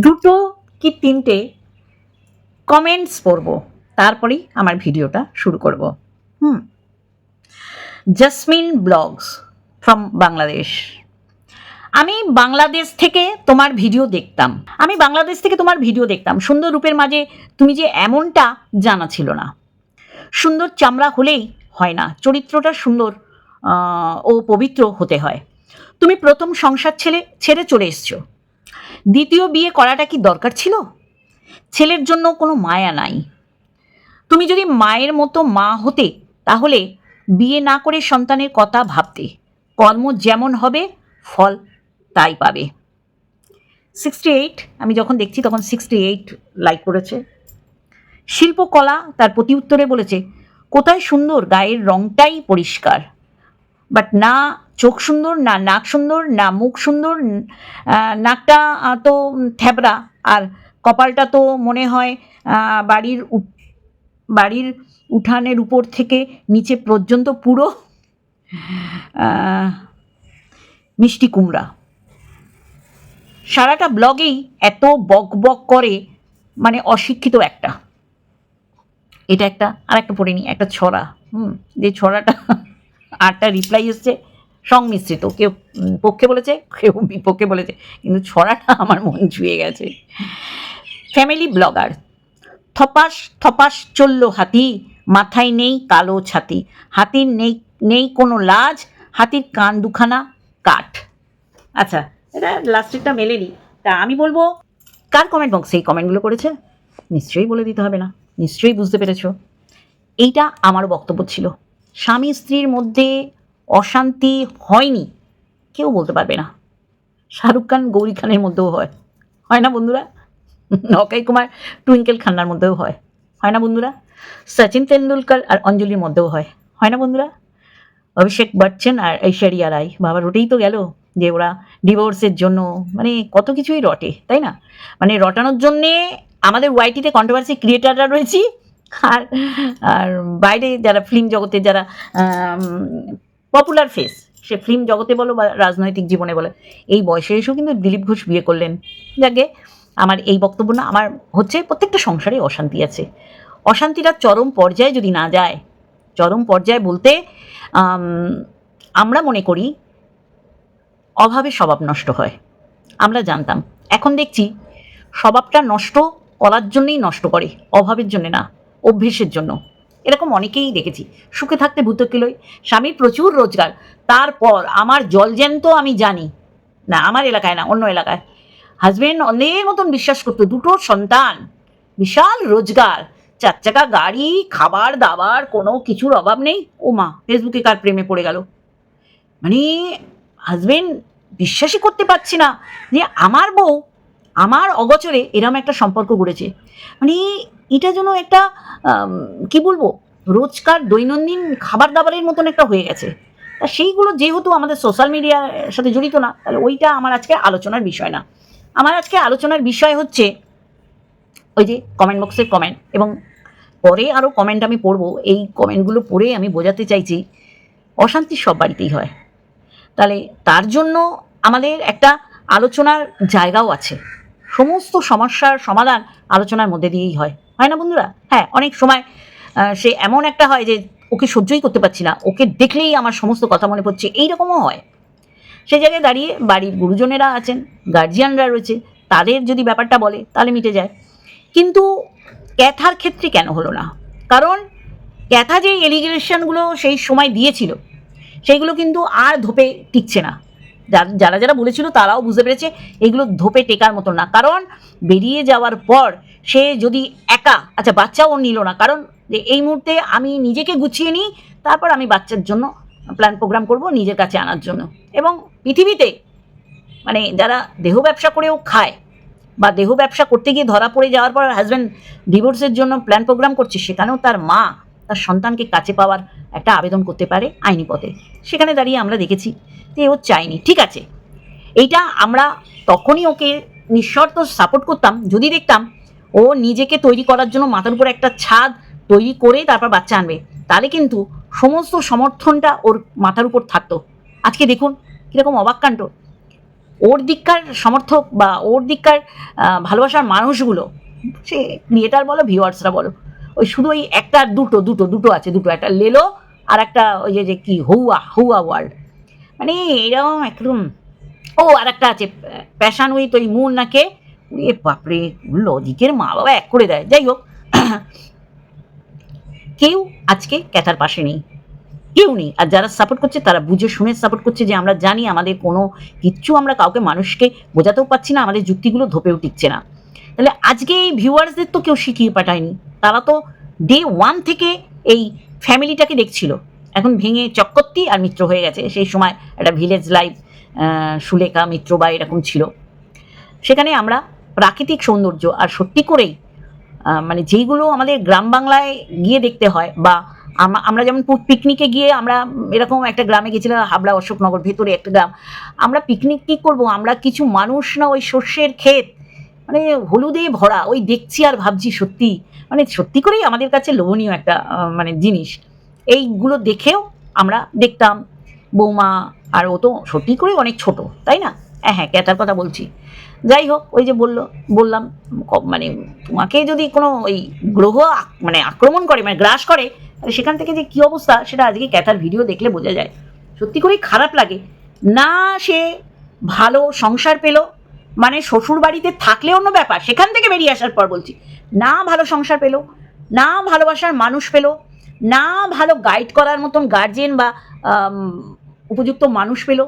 দুটো কি তিনটে কমেন্টস পড়ব। তারপরেই আমার ভিডিওটা শুরু করব। Hmm. Jasmine blogs from Bangladesh আমি বাংলাদেশ থেকে তোমার ভিডিও দেখতাম। আমি বাংলাদেশ থেকে তোমার ভিডিও দেখতাম। সুন্দর রূপের মাঝে তুমি যে এমনটা জানা ছিল না। সুন্দর চামড়া হলেই হয় না। চরিত্রটা সুন্দর ও পবিত্র হতে হয়। তুমি প্রথম সংসার ছেলে, ছেড়ে চলে এসছো। দ্বিতীয় বিয়ে করাটা কি দরকার ছিল? ছেলের জন্য কোনো মায়া নাই। তুমি যদি মায়ের মতো মা হতে, তাহলে বিয়ে না করে সন্তানের কথা ভাবতে, কর্ম যেমন হবে, ফল তাই পাবে। সিক্সটি এইট আমি যখন দেখছি তখন সিক্সটি এইট লাইক করেছে। শিল্পকলা তার প্রতি উত্তরে বলেছে, কোথায় সুন্দর, গায়ের রংটাই পরিষ্কার বাট না চোখ সুন্দর, না নাক সুন্দর, না মুখ সুন্দর নাকটা তো থ্যাবড়া আর কপালটা তো মনে হয় বাড়ির বাড়ির উঠানের উপর থেকে নিচে পর্যন্ত পুরো মিষ্টি কুমড়া। সারাটা ব্লগেই এত বক বক করে মানে অশিক্ষিত একটা। এটা একটা আর একটা পড়িনি একটা ছড়া। হুম, যে ছড়াটা, আটটা রিপ্লাই এসছে। সংমিশ্রিত। কেউ পক্ষে বলেছে, কেউ বিপক্ষে বলেছে, কিন্তু ছড়াটা আমার মন ছুঁয়ে গেছে। ফ্যামিলি ব্লগার থপাস থপাস চলল হাতি, মাথায় নেই কালো ছাতি। হাতির নেই নেই কোনো লাজ, হাতির কান দুখানা কাঠ। আচ্ছা এটা লাস্টেরটা মেলেনি। তা আমি বলব, কার কমেন্ট বক্সে এই কমেন্টগুলো করেছে? নিশ্চয়ই বলে দিতে হবে না। নিশ্চয়ই বুঝতে পেরেছ। এইটা আমার বক্তব্য ছিল। স্বামী স্ত্রীর মধ্যে অশান্তি হয়নি। কেউ বলতে পারবে না। শাহরুখ খান গৌরী খানের মধ্যেও হয়। হয় না বন্ধুরা? অক্ষয় কুমার, টুইঙ্কেল খান্নার মধ্যেও হয়। হয় না বন্ধুরা? সচিন তেন্ডুলকর আর অঞ্জলির মধ্যেও হয়। হয় না বন্ধুরা? অভিষেক বচ্চন আর ঐশ্বরিয়া রায়। বাবা, রটেই তো গেল যে ওরা ডিভোর্সের জন্য। মানে কত কিছুই রটে, তাই না? মানে রটানোর জন্যে আমাদের ওয়াইটিতে কন্ট্রোভার্সি ক্রিয়েটাররা রয়েছি। আর আর বাইরে যারা ফিল্ম জগতে যারা পপুলার ফেস সে ফিল্ম জগতে বলো বা রাজনৈতিক জীবনে বলো। এই বয়সে এসেও কিন্তু দিলীপ ঘোষ বিয়ে করলেন। যাকে আমার এই বক্তব্য না, আমার হচ্ছে প্রত্যেকটা সংসারে অশান্তি আছে। অশান্তিটা চরম পর্যায়ে যদি না যায়, চরম পর্যায়ে বলতে আমরা মনে করি অভাবে স্বভাব নষ্ট হয়। আমরা জানতাম। এখন দেখছি স্বভাবটা নষ্ট করার জন্যই নষ্ট করে, অভাবের জন্য না, অভ্যেসের জন্য। এরকম অনেকেই দেখেছি। সুখে থাকতে ভূত কিলোই স্বামীর প্রচুর রোজগার। তারপর আমার জলজ্যান্ত আমি জানি। না, আমার এলাকায় না, অন্য এলাকায়। হাজব্যান্ড অনেক মতন বিশ্বাস করতো, দুটো সন্তান। বিশাল রোজগার। চার চাকা গাড়ি, খাবার দাবার, কোনো কিছুর অভাব নেই। ও মা ফেসবুকে কার প্রেমে পড়ে গেল? মানে হাজব্যান্ড বিশ্বাসই করতে পারছি না যে আমার বউ, আমার অগচরে এরম একটা সম্পর্ক গড়েছে। মানে এটা যেন একটা কি বলব, রোজকার দৈনন্দিন খাবার দাবারের মতন একটা হয়ে গেছে। তা সেইগুলো যেহেতু আমাদের সোশ্যাল মিডিয়ার সাথে জড়িত না, তাহলে ওইটা আমার আজকে আলোচনার বিষয় না। আমার আজকে আলোচনার বিষয় হচ্ছে ওই যে কমেন্ট বক্সের কমেন্ট এবং পরে আরও কমেন্ট আমি পড়ব। এই কমেন্টগুলো পড়ে আমি বোঝাতে চাইছি, অশান্তি সব বাড়িতেই হয়। তাহলে তার জন্য আমাদের একটা আলোচনার জায়গাও আছে। সমস্ত সমস্যার সমাধান আলোচনার মধ্যে দিয়েই হয়। হয় না বন্ধুরা? হ্যাঁ অনেক সময় সে এমন একটা হয় যে ওকে সহ্যই করতে পারছি না, ওকে দেখলেই আমার সমস্ত কথা মনে পড়ছে, এইরকমও হয়। সেই জায়গায় দাঁড়িয়ে বাড়ির গুরুজনেরা আছেন গার্জিয়ানরা রয়েছে, তাদের যদি ব্যাপারটা বলে, তাহলে মিটে যায়। কিন্তু ক্যাথার ক্ষেত্রে কেন হলো না? কারণ ক্যাথা যে এলিগেশনগুলো সেই সময় দিয়েছিল, সেইগুলো কিন্তু আর ধোপে টিকছে না। যারা যারা বলেছিল তারাও বুঝতে পেরেছে, এগুলো ধোপে টেকার মতো না। কারণ বেরিয়ে যাওয়ার পর সে যদি একা আচ্ছা বাচ্চাও নিল না। কারণ যে এই মুহূর্তে আমি নিজেকে গুছিয়ে নিই, তারপর আমি বাচ্চার জন্য প্ল্যান প্রোগ্রাম করব নিজের কাছে আনার জন্য। এবং পৃথিবীতে মানে যারা দেহ ব্যবসা করেও খায় বা দেহ ব্যবসা করতে গিয়ে ধরা পড়ে যাওয়ার পর হাজব্যান্ড ডিভোর্সের জন্য প্ল্যান প্রোগ্রাম করছে, সেখানেও তার মা তার সন্তানকে কাছে পাওয়ার একটা আবেদন করতে পারে আইনি পথে। সেখানে দাঁড়িয়ে আমরা দেখেছি যে ও চায়নি। ঠিক আছে, এইটা আমরা তখনই ওকে নিঃশর্ত সাপোর্ট করতাম, যদি দেখতাম ও নিজেকে তৈরি করার জন্য মাথার উপর একটা ছাদ তৈরি করে তারপর বাচ্চা আনবে। তাহলে কিন্তু সমস্ত সমর্থনটা ওর মাথার উপর থাকতো। আজকে দেখুন কীরকম অবাক ওর দিককার সমর্থক বা ওর দিককার ভালোবাসার মানুষগুলো, সে ক্রিয়েটার বলো ভিউয়ার্সরা বলো, ওই শুধু ওই একটা দুটো দুটো দুটো আছে, দুটো। একটা লেলো আর একটা ওই যে যে কি হুয়া হুয়া ওয়ার্ল্ড মানে এরকম একদম, ও আর একটা আছে প্যাশান উইথ ওই মুন নাকে এ বাপরে লজিকের মা বাবা এক করে দেয়। যাই হোক, কেউ আজকে ক্যাথার পাশে নেই, কেউ নেই। আর যারা সাপোর্ট করছে, তারা বুঝে শুনে সাপোর্ট করছে যে আমরা জানি আমাদের কোনো কিচ্ছু আমরা কাউকে মানুষকে বোঝাতেও পারছি না, আমাদের যুক্তিগুলো ধোপেও টিকছে না। তাহলে আজকে এই ভিউয়ার্সদের তো কেউ শিখিয়ে পাঠায়নি। তারা তো ডে ওয়ান থেকে এই ফ্যামিলিটাকে দেখছিল। এখন ভেঙে চক্করটি আর মিত্র হয়ে গেছে। সেই সময় একটা ভিলেজ লাইফ সুলেখা মিত্র বা এরকম ছিল। সেখানে আমরা প্রাকৃতিক সৌন্দর্য। আর সত্যি করেই মানে যেইগুলো আমাদের গ্রাম বাংলায় গিয়ে দেখতে হয় বা আমরা যেমন পিকনিকে গিয়ে আমরা এরকম একটা গ্রামে গেছিলাম, হাবড়া অশোকনগর ভেতরে একটা গ্রাম। আমরা পিকনিক কী করব? আমরা কিছু মানুষ না, ওই শস্যের ক্ষেত মানে হলুদে ভরা, ওই দেখছি আর ভাবছি সত্যি মানে সত্যি করেই আমাদের কাছে লোভনীয় একটা মানে জিনিস। এইগুলো দেখেও আমরা দেখতাম, বৌমা, আর ও তো সত্যি করে অনেক ছোট, তাই না? হ্যাঁ হ্যাঁ ক্যাটার কথা বলছি? যাই হোক, ওই যে বলল, বললাম মানে তোমাকে যদি কোনো ওই গ্রহ মানে আক্রমণ করে মানে গ্রাস করে, তাহলে সেখান থেকে যে কী অবস্থা, সেটা আজকে ক্যাথার ভিডিও দেখলে বোঝা যায়। সত্যি করেই খারাপ লাগে। না সে ভালো সংসার পেল মানে শ্বশুর বাড়িতে থাকলে অন্য ব্যাপার, সেখান থেকে বেরিয়ে আসার পর বলছি। না ভালো সংসার পেল, না ভালোবাসার মানুষ পেল, না ভালো গাইড করার মতন গার্জেন বা উপযুক্ত মানুষ পেল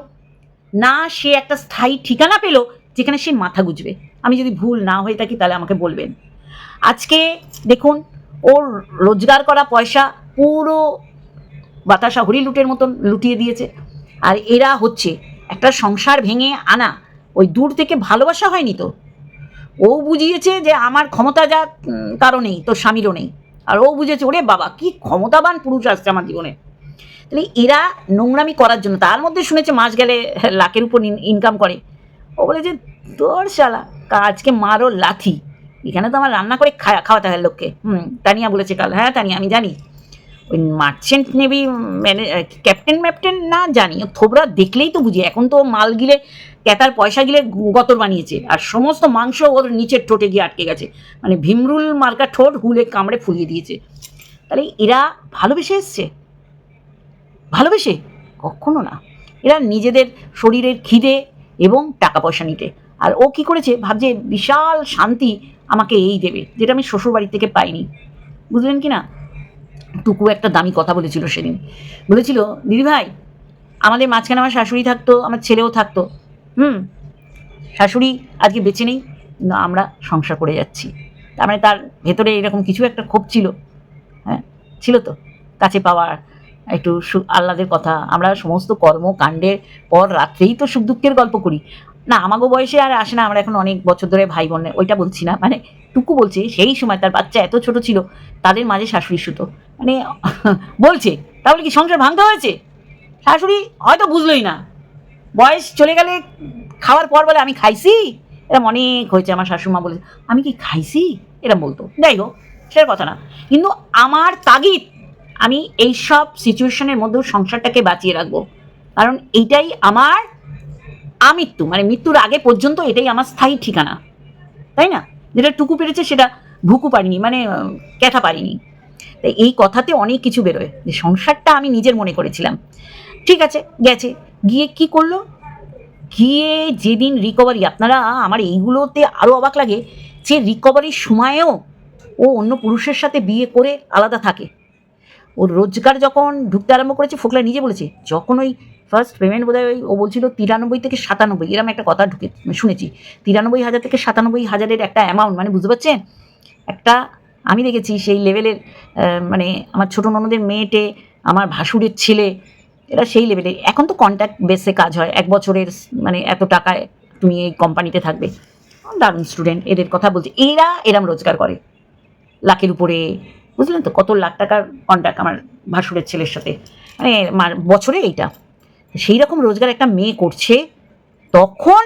না, সে একটা স্থায়ী ঠিকানা পেল যেখানে সে মাথা গুজবে। আমি যদি ভুল না হয়ে থাকি, তাহলে আমাকে বলবেন। আজকে দেখুন, ওর রোজগার করা পয়সা পুরো বাতাসা হরি লুটের মতন লুটিয়ে দিয়েছে। আর এরা হচ্ছে একটা সংসার ভেঙে আনা। ওই দূর থেকে ভালোবাসা হয়নি তো? ও বুঝিয়েছে যে আমার ক্ষমতা যা কারও নেই, তোর স্বামীরও নেই। আর ও বুঝেছে, ওরে বাবা, কি ক্ষমতাবান পুরুষ আসছে আমার জীবনে। তাহলে এরা নোংরামি করার জন্য, তার মধ্যে শুনেছে মাস গেলে লাখের উপর ইনকাম করে। ও বলে যে, তোর শালা, আজকে মারো লাথি। এখানে তো আমার রান্না করে খাওয়া খাওয়াতে হয় লোককে। হুম, তানিয়া বলেছে কাল। হ্যাঁ তানিয়া, আমি জানি। ওই মার্চেন্ট নেভি ম্যানে ক্যাপ্টেন ম্যাপ্টেন না জানি। থোবরা দেখলেই তো বুঝি। এখন তো মাল গিলে ক্যাতার পয়সা গিলে গতর বানিয়েছে। আর সমস্ত মাংস ওর নিচের ঠোঁটে গিয়ে আটকে গেছে। মানে ভীমরুল মার্কা ঠোঁট হুলে কামড়ে ফুলিয়ে দিয়েছে। তাহলে এরা ভালোবেসে এসছে। ভালোবেসে? কখনো না। এরা নিজেদের শরীরের খিদে এবং টাকা পয়সা নিতে। আর ও কি করেছে? ভাবছে বিশাল শান্তি আমাকে এই দেবে, যেটা আমি শ্বশুরবাড়ি থেকে পাইনি। বুঝলেন কি না? টুকু একটা দামি কথা বলেছিল সেদিন। বলেছিল দিদিভাই আমাদের মাঝখানে আমার শাশুড়ি থাকতো, আমার ছেলেও থাকতো। হুম, শাশুড়ি আজকে বেঁচে নেই, কিন্তু আমরা সংসার করে যাচ্ছি। তার মানে তার ভেতরে এরকম কিছু একটা ক্ষোভ ছিল। হ্যাঁ ছিল তো। কাছে পাওয়ার একটু আহ্লাদের কথা। আমরা সমস্ত কর্মকাণ্ডের পর রাত্রেই তো সুখ দুঃখের গল্প করি। না, আমাগো বয়সে আর আসে না, আমরা এখন অনেক বছর ধরে ভাই বোনের ওইটা বলছি না। মানে টুকু বলছে, সেই সময় তার বাচ্চা এত ছোট ছিল, তাদের মাঝে শাশুড়ি সুতো মানে বলছে, তাহলে কি সংসার ভাঙতে হয়েছে? শাশুড়ি হয়তো বুঝলোই না। বয়স চলে গেলে খাওয়ার পর বলে, আমি খাইছি? এরম অনেক হয়েছে আমার শাশুড়িমা বলে আমি কি খাইছি? এরম বলতো। যাই হোক সেটার কথা না। কিন্তু আমার তাগিদ আমি এই সব সিচুয়েশনের মধ্যেও সংসারটাকে বাঁচিয়ে রাখব। কারণ এইটাই আমার আমৃত্যু মানে মৃত্যুর আগে পর্যন্ত এটাই আমার স্থায়ী ঠিকানা। তাই না? যেটা টুকু পেরেছে সেটা ভুকু পারিনি মানে ক্যাথা পারিনি। তাই এই কথাতে অনেক কিছু বেরোয়, যে সংসারটা আমি নিজের মনে করেছিলাম। ঠিক আছে, গেছে। গিয়ে কি করল? গিয়ে যেদিন রিকভারি আপনারা আমার এইগুলোতে আরও অবাক লাগে, যে রিকভারির সময়েও ও অন্য পুরুষের সাথে বিয়ে করে আলাদা থাকে। ওর রোজগার যখন ঢুকতে আরম্ভ করেছে, ফোকলা নিজে বলেছে, যখন ওই ফার্স্ট পেমেন্ট বোধ হয় ও বলছিল তিরানব্বই থেকে সাতানব্বই এরকম একটা কথা ঢুকে শুনেছি। তিরানব্বই হাজার থেকে সাতানব্বই হাজারের একটা অ্যামাউন্ট মানে বুঝতে পারছেন? একটা, আমি দেখেছি সেই লেভেলের মানে আমার ছোটো ননদের মেয়েটে, আমার ভাসুরের ছেলে, এরা সেই লেভেলের এখন তো কন্ট্যাক্ট বেসে কাজ হয়, এক বছরের মানে এত টাকায় তুমি এই কোম্পানিতে থাকবে। দারুণ স্টুডেন্ট এদের কথা বলছি। এরা এরম রোজগার করে। লাখের উপরে বুঝলেন তো কত লাখ টাকার কন্ট্যাক্ট আমার ভাসুরের ছেলের সাথে। মানে বছরে এইটা। সেই রকম রোজগার একটা মেয়ে করছে, তখন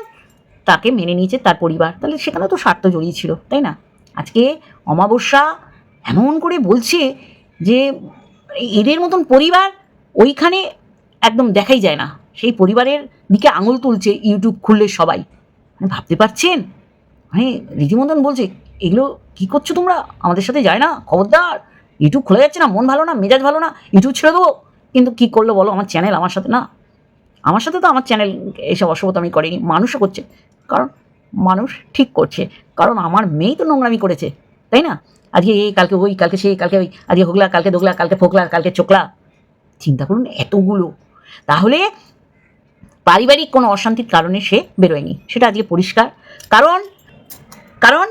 তাকে মেনে নিয়েছে তার পরিবার। তাহলে সেখানে তো স্বার্থ জড়িয়ে ছিল, তাই না? আজকে অমাবস্যা এমন করে বলছে যে, এদের মতন পরিবার ওইখানে একদম দেখাই যায় না। সেই পরিবারের দিকে আঙুল তুলছে, ইউটিউব খুললে সবাই। মানে ভাবতে পারছেন? মানে রীতিমতন বলছে, এগুলো কি করছ তোমরা? আমাদের সাথে যায় না, খবরদার। ইউটিউব খুলে যাচ্ছে না, মন ভালো না, মেজাজ ভালো না, ইউটিউব ছেড়ে দেবো। কিন্তু কি করল বলো, আমার চ্যানেল আমার সাথে না। আমার সাথে তো আমার চ্যানেল এসব অসভ্যতা আমি করিনি, মানুষও করছে। কারণ মানুষ ঠিক করছে। কারণ আমার মেয়েই তো নোংরামি করেছে, তাই না? আজকে এই, কালকে ওই, কালকে সেই, কালকে ওই, আজকে হোগলা, কালকে দোগলা, কালকে ফোকলা, কালকে চোকলা। চিন্তা করুন এতগুলো। তাহলে পারিবারিক কোনো অশান্তির কারণে সে বেরোয়নি। সেটা আজকে পরিষ্কার। কারণ কারণ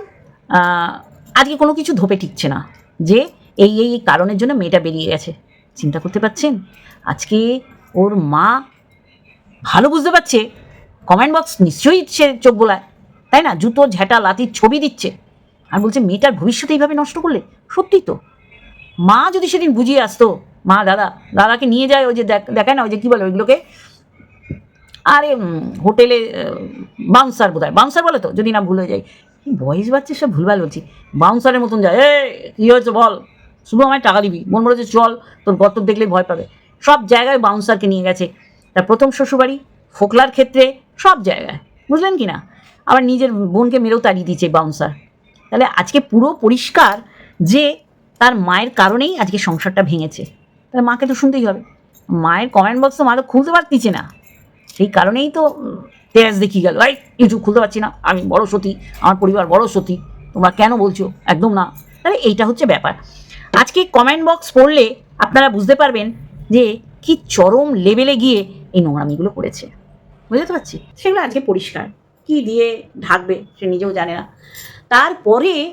আজকে কোনো কিছু ধোপে ঠিকছে না। যে এই এই কারণের জন্য মেয়েটা বেরিয়ে গেছে। চিন্তা করতে পারছেন? আজকে ওর মা ভালো বুঝতে পারছে। কমেন্ট বক্স নিশ্চয়ই সে চোখ বোলায় তাই না? জুতো ঝ্যাটা লাতির ছবি দিচ্ছে। আর বলছে, মেয়েটার ভবিষ্যৎ এইভাবে নষ্ট করলে? সত্যি তো। মা যদি সেদিন বুঝিয়ে আসতো, মা, দাদা, দাদাকে নিয়ে যায় ওই যে দেখ- দেখায় না, ওই যে কী বলে ওইগুলোকে? আরে হোটেলে বাউন্সার বোধ হয় বাউন্সার বলে তো, যদি না ভুল হয়ে যায়। বয়স বাচ্চা সব ভুলভাল বলছি। বাউন্সারের মতন যায় এ কী হয়েছে বল? শুধু আমায় টাকা দিবি, মন বলেছে চল, তোর গত দেখলেই ভয় পাবে। সব জায়গায় বাউন্সারকে নিয়ে গেছে। তার প্রথম শ্বশুরবাড়ি, ফোকলার ক্ষেত্রে, সব জায়গায়, বুঝলেন কি না? আবার নিজের বোনকে মেরেও তাড়িয়ে দিয়েছে বাউন্সার তাহলে আজকে পুরো পরিষ্কার যে তার মায়ের কারণেই আজকে সংসারটা ভেঙেছে। তাহলে মাকে তো শুনতেই হবে। মায়ের কমেন্ট বক্স তো মা তো খুলতে পারতিছে না। সেই কারণেই তো তেজ দেখিয়ে গেল। এই ইউটিউব খুলতে পারছি না। আমি বড় সতী, আমার পরিবার বড় সতী। তোমরা কেন বলছো? একদম না। তাহলে এইটা হচ্ছে ব্যাপার। আজকে কমেন্ট বক্স পড়লে আপনারা বুঝতে পারবেন যে কি চরম লেভেলে গিয়ে এই নোংরামিগুলো করেছে বুঝতে পারছি? সেগুলো আজকে পরিষ্কার। কি দিয়ে ঢাকবে সে নিজেও জানে না। তারপরে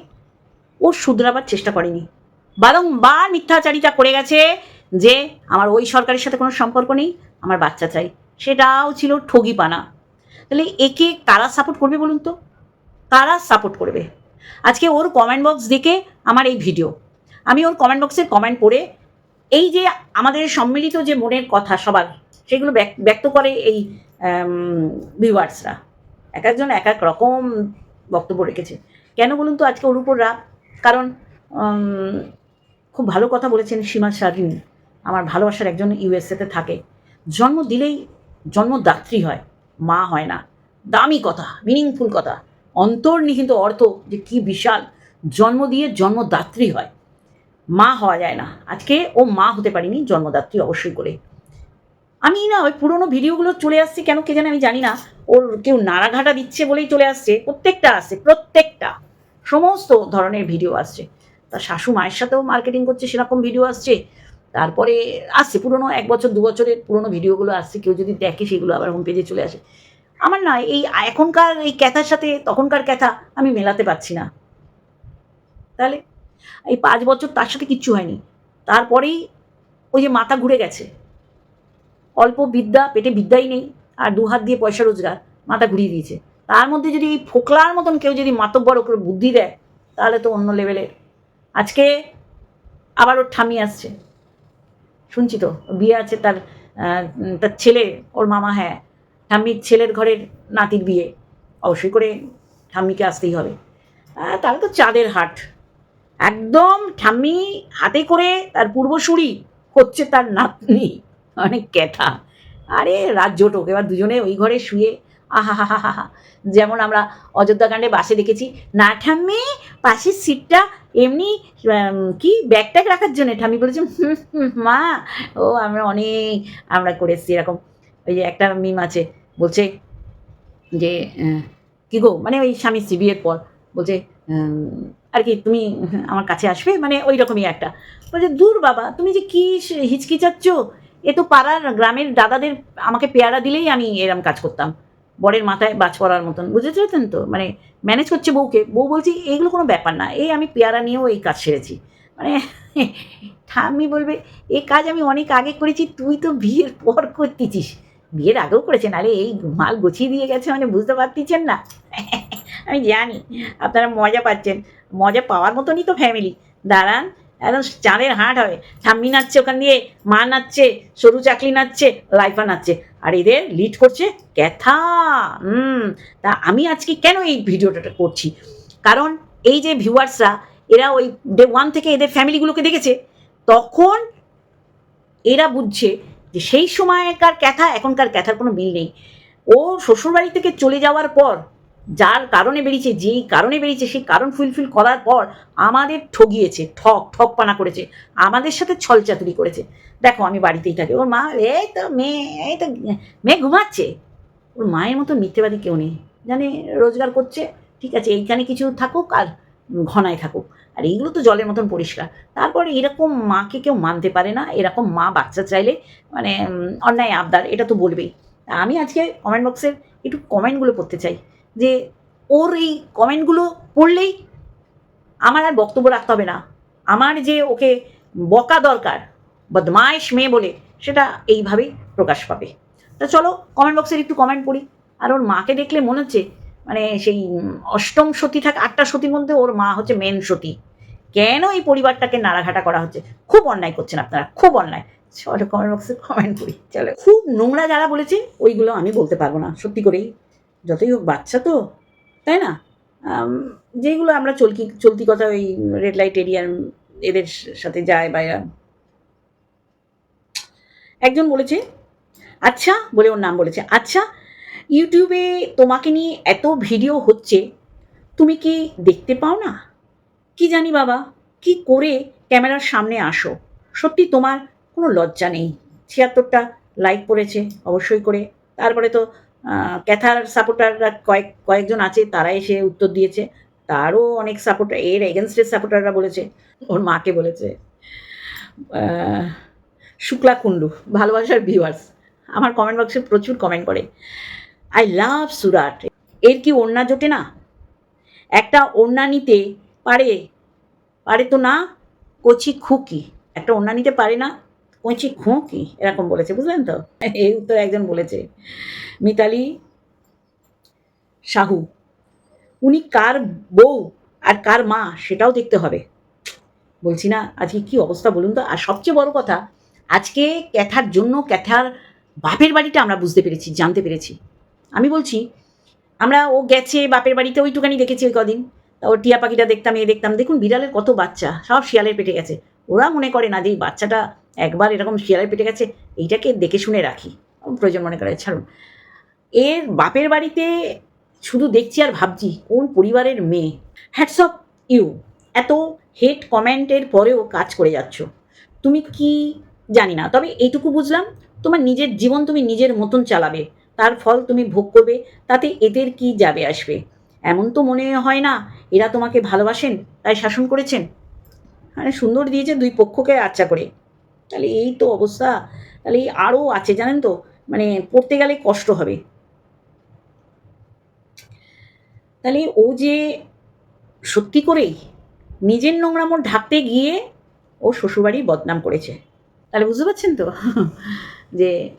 ও শুধরাবার চেষ্টা করেনি। বারংবার মিথ্যাচারিতা করে গেছে যে আমার ওই সরকারের সাথে কোনো সম্পর্ক নেই, আমার বাচ্চা চাই। সেটাও ছিল ঠগিপানা। তাহলে একে কারা সাপোর্ট করবে বলুন তো? কারা সাপোর্ট করবে? আজকে ওর কমেন্ট বক্স দেখে আমার এই ভিডিও আমি ওর কমেন্ট বক্সের কমেন্ট পড়ে এই যে আমাদের সম্মিলিত যে মনের কথা সবার, সেগুলো ব্যক- ব্যক্ত করে এই ভিউয়ার্সরা এক একজন এক এক রকম বক্তব্য রেখেছে। কেন বলুন তো আজকে ওর উপর রাগ? কারণ খুব ভালো কথা বলেছেন সীমা শারীন। আমার ভালোবাসার একজন ইউএসএতে থাকে। জন্ম দিলেই জন্মদাত্রী হয়। মা হয় না। দামি কথা মিনিংফুল কথা। অন্তর্নিহিত অর্থ যে কি বিশাল, জন্ম দিয়ে জন্মদাত্রী হয়। মা হওয়া যায় না। আজকে ও মা হতে পারিনি জন্মদাত্রী অবশ্যই করে। আমি না ওই পুরোনো ভিডিওগুলো চলে আসছে কেন কে জানে আমি জানি না। ওর কেউ নাড়াঘাটা দিচ্ছে বলেই চলে আসছে, প্রত্যেকটা আসছে, প্রত্যেকটা। সমস্ত ধরনের ভিডিও আসছে। তার শাশু মায়ের সাথেও মার্কেটিং করছে, সেরকম ভিডিও আসছে। তারপরে আসছে, পুরোনো এক বছর, দু বছরের পুরনো ভিডিওগুলো আসছে, কেউ যদি দেখে সেগুলো আবার হোম পেজে চলে আসে। আমার না এই এখনকার এই ক্যাথার সাথে তখনকার ক্যাথা আমি মেলাতে পারছি না। তাহলে এই পাঁচ বছর তার সাথে কিচ্ছু হয়নি। তারপরেই ওই যে মাথা ঘুরে গেছে। অল্প বিদ্যা, পেটে বিদ্যাই নেই, আর দু হাত দিয়ে পয়সা রোজগার, মাথা ঘুরিয়ে দিয়েছে। তার মধ্যে যদি এই ফোকলার মতন কেউ যদি মাতব্বর ওকে বুদ্ধি দেয়, তাহলে তো অন্য লেভেলের আজকে আবার ওর ঠামি আসছে। শুনছি তো বিয়ে আছে তার তার ছেলে, ওর মামা হ্যাঁ। ঠাম্মির ছেলের ঘরের নাতির বিয়ে। অবশ্যই করে ঠাম্মিকে আসতেই হবে। তাহলে তো চাঁদের হাট। একদম ঠাম্মি হাতে করে তার পূর্বসূরি হচ্ছে তার নাতনি। অনেক ক্যাথা। আরে রাজ্যটোক, এবার দুজনে ওই ঘরে শুয়ে আহা যেমন আমরা অযোধ্যাকাণ্ডে বাসে দেখেছি না ঠাম্মি পাশের সিটটা এমনি কি ব্যাগ ট্যাগ রাখার জন্য। ঠাম্মি বলেছে "হুম, হুম, মা ও আমরা অনেক আমরা করে এসেছি এরকম। ওই যে একটা মিম আছে বলছে যে আহ, কি গো? মানে ওই স্বামী স্ত্রী বিয়ের পর বলছে আর কি তুমি আমার কাছে আসবে? মানে ওই রকমই একটা। বলছে দূর বাবা তুমি যে কি হিচকিচাচ্ছ? এ তো পাড়ার গ্রামের দাদাদের আমাকে পেয়ারা দিলেই আমি এরম কাজ করতাম। বরের মাথায় বাজ পড়ার মতন। বুঝতে পেরেছেন তো মানে ম্যানেজ করছে বউকে। বউ বলছি এইগুলো কোনো ব্যাপার না। এই আমি পেয়ারা নিয়েও এই কাজ সেরেছি। মানে ঠাম্মি বলবে এই কাজ আমি অনেক আগে করেছি, তুই তো বিয়ের পর করতেছিস। বিয়ের আগেও করেছেন আরে এই মাল গুছিয়ে দিয়ে গেছে মানে বুঝতে পারতেছেন না? আমি জানি, আপনারা মজা পাচ্ছেন। মজা পাওয়ার মতনই তো ফ্যামিলি দাঁড়ান, একদম চাঁদের হাট হবে। ঠাম্মি নাচছে ওখান দিয়ে, মা নাচছে, সরু চাকলি নাচছে, লাইফা নাচছে। আর এদের লিড করছে ক্যাথা। হুম, তা আমি আজকে কেন এই ভিডিওটা করছি? কারণ এই যে ভিউয়ার্সরা এরা ওই ডে ওয়ান থেকে এদের ফ্যামিলিগুলোকে দেখেছে, তখন এরা বুঝছে যে সেই সময়কার ক্যাথা, এখনকার ক্যাথার কোনো মিল নেই। ও শ্বশুরবাড়ি থেকে চলে যাওয়ার পর যার কারণে বেরিয়েছে, যেই কারণে বেরিয়েছে, সেই কারণ ফুলফিল করার পর আমাদের ঠগিয়েছে ঠক ঠক পানা করেছে, আমাদের সাথে ছলচাতুরি করেছে। দেখো, আমি বাড়িতেই থাকি, ওর মা, এই তো মেয়ে, এই তো মেয়ে ঘুমাচ্ছে। ওর মায়ের মতো মিথ্যেবাদী কেউ নেই। জানে, রোজগার করছে, ঠিক আছে, এইখানে কিছু থাকুক আর ঘনায় থাকুক। আর এইগুলো তো জলের মতন পরিষ্কার। তারপরে এরকম মাকে কেউ মানতে পারে না, এরকম মা বাচ্চা চাইলে মানে অন্যায় আবদার, এটা তো বলবেই। আমি আজকে কমেন্ট বক্সের একটু কমেন্টগুলো পড়তে চাই। যে ওর এই কমেন্টগুলো পড়লেই আমার আর বক্তব্য রাখতে হবে না। আমার যে ওকে বকা দরকার বদমাইশ মেয়ে বলে, সেটা এইভাবেই প্রকাশ পাবে। তা চলো কমেন্ট বক্সের একটু কমেন্ট পড়ি। আর ওর মাকে দেখলে মনে হচ্ছে মানে সেই অষ্টম সতী থাকে, আটটা সতীর মধ্যে ওর মা হচ্ছে মেন সতী। কেন এই পরিবারটাকে নাড়াঘাটা করা হচ্ছে? খুব অন্যায় করছেন আপনারা, খুব অন্যায়। চলো কমেন্ট বক্সে কমেন্ট করি চলো। খুব নোংরা যারা বলেছে, ওইগুলো আমি বলতে পারব না, সত্যি করেই। যতই হোক বাচ্চা তো, তাই না? যেগুলো আমরা চলকি, চলতি কথা ওই রেড লাইট এরিয়ার এদের সাথে যায় বা একজন বলেছে আচ্ছা বলে ওর নাম বলেছে আচ্ছা ইউটিউবে তোমাকে নিয়ে এত ভিডিও হচ্ছে, তুমি কি দেখতে পাও না? কি জানি বাবা, কি করে ক্যামেরার সামনে আসো? সত্যি তোমার কোনো লজ্জা নেই। ছিয়াত্তরটা লাইক করেছে, অবশ্যই করে। তারপরে তো ক্যাথার সাপোর্টাররা কয়েক কয়েকজন আছে, তারা এসে উত্তর দিয়েছে। তারও অনেক সাপোর্টার এর এগেনস্টের সাপোর্টাররা বলেছে, ওর মাকে বলেছে। শুক্লা কুণ্ডু, ভালোবাসার ভিউয়ার্স আমার কমেন্ট বক্সে প্রচুর কমেন্ট করে। আই লাভ সুরাট এর কি ওড়না জোটে না? একটা ওড়না নিতে পারে পারে তো না? কচি খুকি। একটা ওড়না নিতে পারে না? কচি খোঁকি এরকম বলেছে, বুঝলেন তো? এই উত্তর একজন বলেছে, মিতালি সাহু, উনি কার বউ আর কার মা সেটাও দেখতে হবে। বলছি, না, আজকে কি অবস্থা বলুন তো? আর সবচেয়ে বড় কথা, আজকে ক্যাথার জন্য ক্যাথার বাপের বাড়িটা আমরা বুঝতে পেরেছি, জানতে পেরেছি। আমি বলছি, আমরা, ও গেছে বাপের বাড়িতে ওইটুখানি দেখেছি ওই কদিন। তা ওর টিয়া পাখিটা দেখতাম, এ দেখতাম। দেখুন, বিড়ালের কত বাচ্চা, সব শিয়ালের পেটে গেছে। ওরা মনে করে না যে এই বাচ্চাটা একবার এরকম শিয়ালের পেটে গেছে, এইটাকে দেখে শুনে রাখি। প্রয়োজন মনে করে, ছাড়ুন। এর বাপের বাড়িতে শুধু দেখছি আর ভাবছি, কোন পরিবারের মেয়ে? হ্যাটস অফ ইউ এত হেট কমেন্টের পরেও কাজ করে যাচ্ছ। তুমি কি জানি না, তবে এইটুকু বুঝলাম, তোমার নিজের জীবন তুমি নিজের মতন চালাবে। তার ফল তুমি ভোগ করবে, তাতে এদের কি যাবে আসবে? এমন তো মনে হয় না, এরা তোমাকে ভালোবাসেন, তাই শাসন করেছেন। মানে সুন্দর দিয়েছে দুই পক্ষকে আচ্ছা করে। তাহলে এই তো অবস্থা। তাহলে এই আরও আছে, জানেন তো? মানে পড়তে গেলে কষ্ট হবে। তাহলে ও যে সত্যি করেই নিজের নোংরামো ঢাকতে গিয়ে ও শ্বশুরবাড়ি বদনাম করেছে। তাহলে বুঝতে পারছেন তো? যে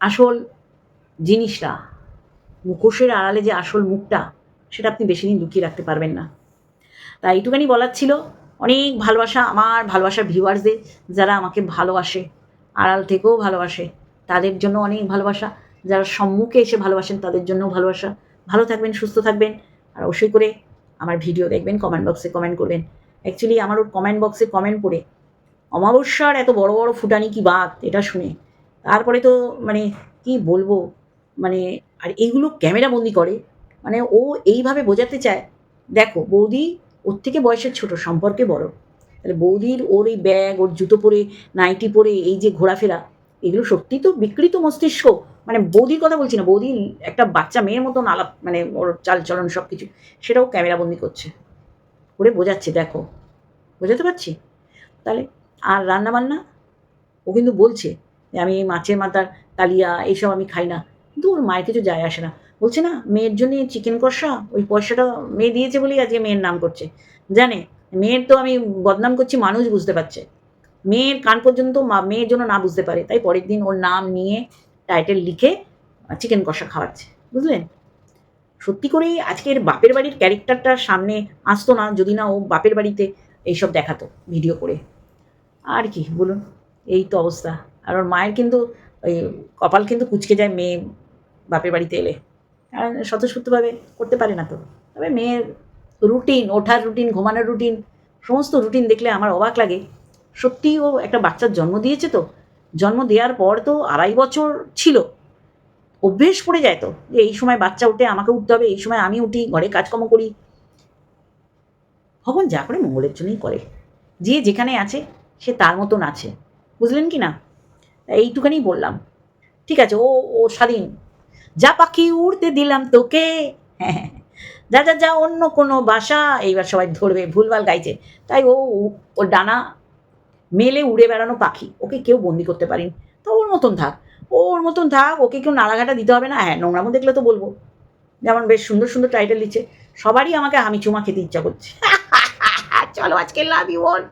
আসল জিনিসটা, মুখোশের আড়ালে যে আসল মুখটা, সেটা আপনি বেশি দিন লুকিয়ে রাখতে পারবেন না। তাই এইটুখানি বলার ছিল। অনেক ভালোবাসা আমার ভালোবাসার ভিউয়ার্সদের যারা আমাকে ভালোবাসে, আড়াল থেকেও ভালোবাসে, তাদের জন্য অনেক ভালোবাসা। যারা সম্মুখে এসে ভালোবাসেন, তাদের জন্যও ভালোবাসা। ভালো থাকবেন, সুস্থ থাকবেন, আর অবশ্যই করে আমার ভিডিও দেখবেন কমেন্ট বক্সে কমেন্ট করবেন। অ্যাকচুয়ালি আমার ওর কমেন্ট বক্সে কমেন্ট পড়ে, অমাবস্যার এত বড় বড় ফুটানি কি বাদ এটা শুনে। তারপরে তো মানে কি বলব মানে আর এইগুলো ক্যামেরা বন্দি করে মানে ও এইভাবে বোঝাতে চায়। দেখো, বৌদি ওর থেকে বয়সের ছোট, সম্পর্কে বড়। তাহলে বৌদির ওর এই ব্যাগ, ওর জুতো পরে, নাইটি পরে, এই যে ঘোরাফেরা, এগুলো সত্যি তো বিকৃত মস্তিষ্ক। মানে বৌদির কথা বলছি না বৌদি একটা বাচ্চা মেয়ের মতন আলাপ মানে ওর চালচলন সব কিছু সেটাও ক্যামেরাবন্দি করছে। করে বোঝাচ্ছে, দেখো। বোঝাতে পারছি? তাহলে আর রান্না বান্না ও কিন্তু বলছে যে, আমি মাছের মাথার কালিয়া এইসব আমি খাই না। কিন্তু ওর মায়ের কিছু যায় আসে না। বলছে, না, মেয়ের জন্য চিকেন কষা, ওই পয়সাটা মেয়ে দিয়েছে বলেই আজকে মেয়ের নাম করছে। জানে, মেয়ের তো আমি বদনাম করছি, মানুষ বুঝতে পারছে। মেয়ের কান পর্যন্ত মেয়ের জন্য না বুঝতে পারে, তাই পরের দিন ওর নাম নিয়ে টাইটেল লিখে চিকেন কষা খাওয়াচ্ছে। বুঝলেন? সত্যি করেই আজকের বাপের বাড়ির ক্যারেক্টারটা সামনে আসতো না, যদি না ও বাপের বাড়িতে এইসব দেখাতো ভিডিও করে। আর কি, বলুন? এই তো অবস্থা। আর ওর মায়ের কিন্তু, ওই কপাল কিন্তু কুচকে যায় মেয়ে বাপের বাড়িতে এলে। কারণ স্বতঃস্ফূর্তভাবে করতে পারে না তো। তবে মেয়ের রুটিন, ওঠার রুটিন, ঘুমানোর রুটিন, সমস্ত রুটিন দেখলে আমার অবাক লাগে। সত্যিই ও একটা বাচ্চার জন্ম দিয়েছে তো। জন্ম দেওয়ার পর তো আড়াই বছর ছিল। অভ্যেস পড়ে যায় তো যে এই সময় বাচ্চা উঠে আমাকে উঠতে হবে, এই সময় আমি উঠি, ঘরে কাজকর্ম করি। ভগবান যা করে মঙ্গলের জন্যই করে। যে যেখানে আছে, সে তার মতন আছে। বুঝলেন কি না? এইটুখানি বললাম। ঠিক আছে, ও ও স্বাধীন। যা পাখি উড়তে দিলাম তোকে। হ্যাঁ যা যা যা, অন্য কোনো বাসা। এইবার সবাই ধরবে, ভুলভাল গাইছে। তাই ও ওর ডানা মেলে উড়ে বেড়ানো পাখি। ওকে কেউ বন্দি করতে পারেনি। তো ওর মতন থাক। ওর মতন থাক, ওকে কেউ নাড়াঘাটা দিতে হবে না। হ্যাঁ নোংরামো দেখলে তো বলব। যেমন বেশ সুন্দর সুন্দর টাইটেল দিচ্ছে। সবারই আমাকে হামি চুমা খেতে ইচ্ছা করছে। চলো আজকে লাভ ইউ অল